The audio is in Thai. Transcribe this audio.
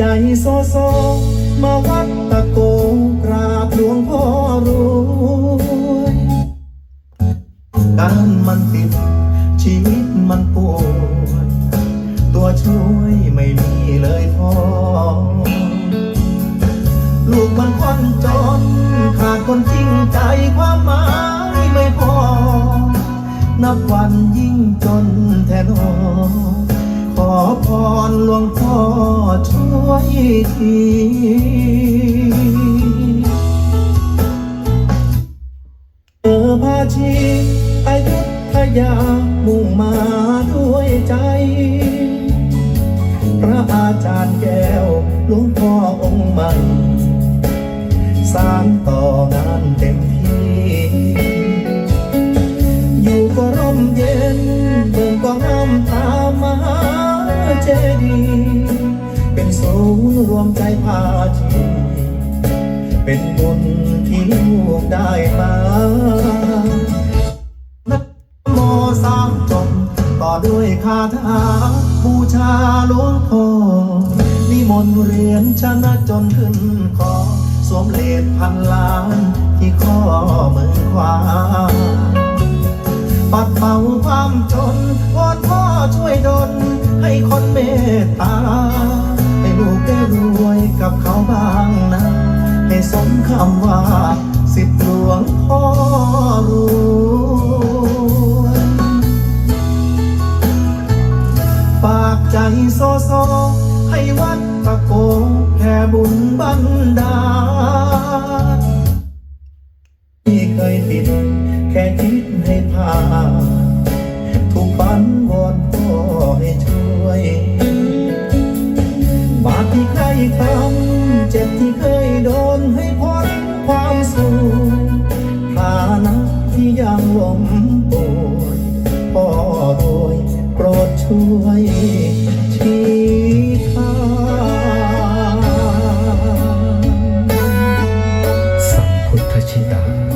ใจโซโซ มาวัดตะโกกราบหลวงพ่อรวยการมันติด ชีวิตมันป่วยตัวช่วยไม่มีเลยพอ ลูกมันคนจนขาดคนจริงใจความหมายไม่พอ นับวันยิ่งจนแทนอ พรหลวงพ่อช่วยทีเออพาชีอายุทยามุ่งมาด้วยใจ พระอาจารย์แก้วหลวงพ่อองค์ใหม่ สร้างต่องานเต็มที่ รวมใจพาชีเป็นบุญที่ลูกได้มานะโมสามจบต่อด้วยคาถาบูชาหลวงพ่อนิมนต์เรียนชนะจนขึ้นคอสวมเลดพันล้านที่ข้อมือขวาปัดเป่าความจนวอนพ่อช่วยดลให้คนเมตตา มคำว่าสิทธิหลวงพ่อรวยฝากใจโซโซ ให้วัดตะโกแผ่บุญบันดาลที่เคยติดแค่คิดให้ผ่า ยังล้มป่วยพ่อรวยโปรดช่วยชี้ทางสัมพุทธชิตา